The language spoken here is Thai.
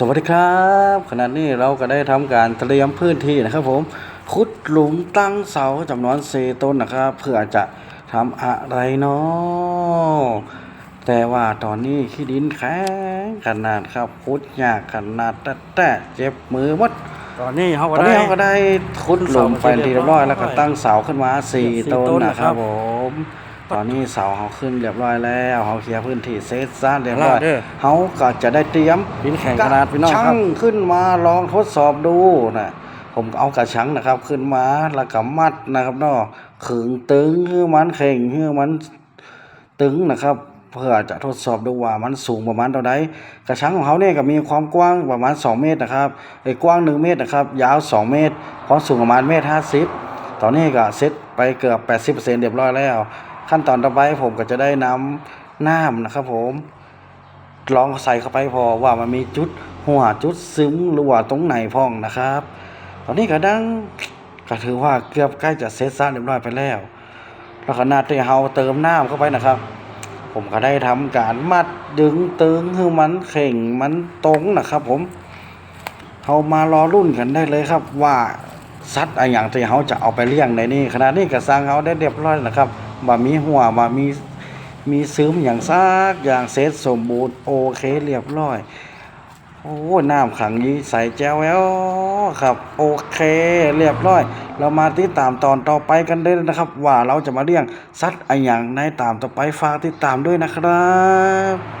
สวัสดีครับขณะนี้เราก็ได้ทำการเตรียมพื้นที่นะครับผมขุดหลุมตั้งเสาจำนวนเซต้นนะครับ เพื่อจะทำอะไรเนาะแต่ว่าตอนนี้ขี้ดินแข็งขนาดครับขุดยากขนาดแต่แต่เจ็บมือหมดตอนนี้เขาตก็อนได้นี้เราก็ได้ขุดหลุมไปที่เรียบร้อยแล้วก็ตั้งเสาขึ้นมาสี่สี่ต้นต้นนะนะคครัรับบผม ตอนนี้เสาเขาขึ้นเรียบร้อยแล้วเขาเคลียร์พื้นที่เซตซ่านเรียบร้อยเด้อเขาก็จะได้เตรียมดินแข็งขนาดพี่น้องครับช่างขึ้นมาลองทดสอบดูนะผมเอากระชังนะครับ ขึ้นมาแล้วก็มัดนะครับเนาะขึงตึงให้มันแข็งให้มันตึงนะครับ เพื่อจะทดสอบดูว่ามันสูงประมาณเท่าใดกระชังของเขาเนี่ยก็มีความกว้างประมาณ 2 เมตรนะครับไอ้กว้าง 1 เมตรนะครับ ยาว 2 เมตรความสูงประมาณเมตรห้าสิบตอนนี้ก็เสร็จไปเกือบ 80%เรียบร้อยแล้ว ขั้นตอนต่อไปผมก็จะได้น้ำน้ำนะครับ ผมลองใส่เข้าไปพอว่ามันมีจุดหัวจุดซึมหรือว่าตรงไหนพองนะครับ ตอนนี้ก็ดังก็ถือว่าเกือบใกล้จะเสร็จสาเรียบร้อยไปแล้ว แล้วขนาดที่เฮาเติมน้ำเข้าไปนะครับ ผมก็ได้ทำการมัดดึงตึงให้มันเข่งมันตรงนะครับ ผมเฮามารอรุ่นกันได้เลยครับว่าสัตว์อะไรอย่างที่เฮาจะเอาไปเลี้ยงในนี่ขณะนี้ก็สร้างเฮาได้เรียบร้อยนะครับ ว่ามีหัวว่ามีมีซึมอย่างซากอย่างเซตสมบูรณ์โอเคเรียบร้อย โอ้น้ำขังนี้ใส่แจ้วแล้วครับ โอเคเรียบร้อย เรามาติดตามตอนต่อไปกันได้เลยนะครับ ว่าเราจะมาเลี้ยงสัตว์อะไรอย่างในตามต่อไปฝากติดตามด้วยนะครับ